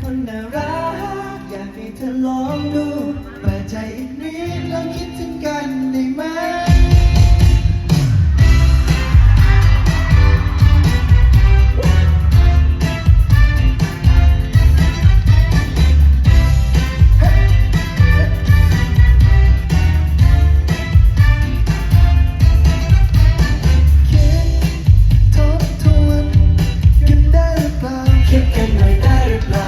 คนน่ารัก อยากให้เธอลองดูเปิดใจอีกนิดลองคิดถึงกันได้ไหมคิดกันหน่อยได้หรือเปล่า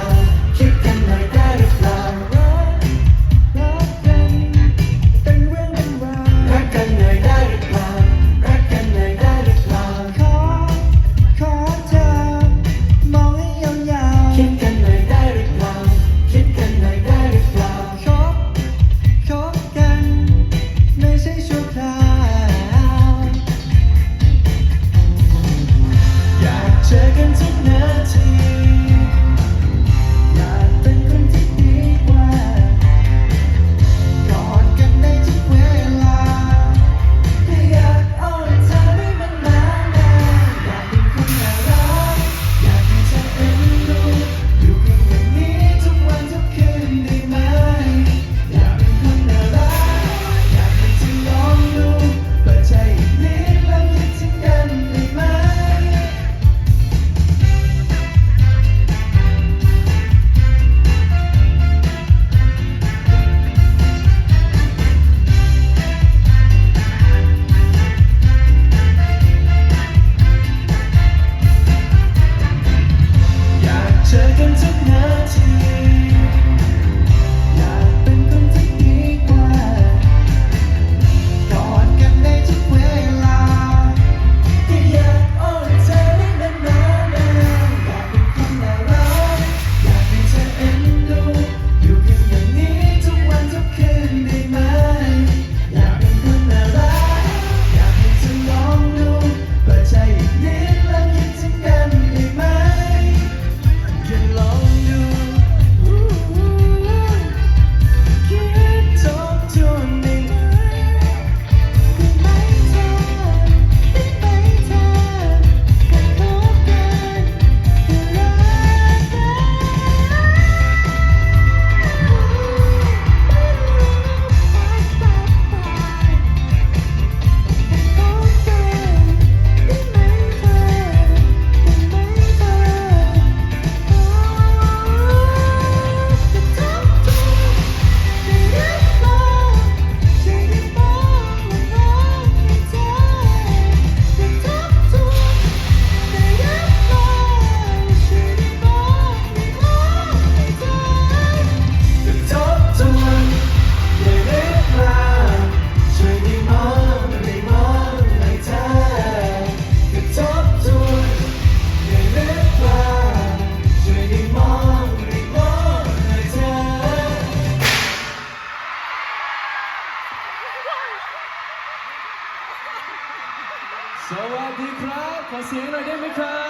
สวัสดีครับ ขอเสียงหน่อยได้ไหมครั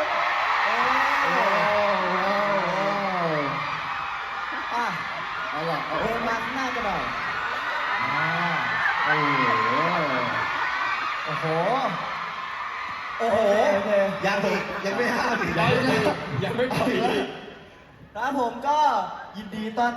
บโอ้อะเอาล่ะเอาเดินมาข้างหน้ากันหน่อยอ่าโอ้โหโอ้โหโอ้โหโอเคยังอีกยังไม่ห้ามอีกยังยังยังไม่ปล่อยครับผมก็ยินดีต้อน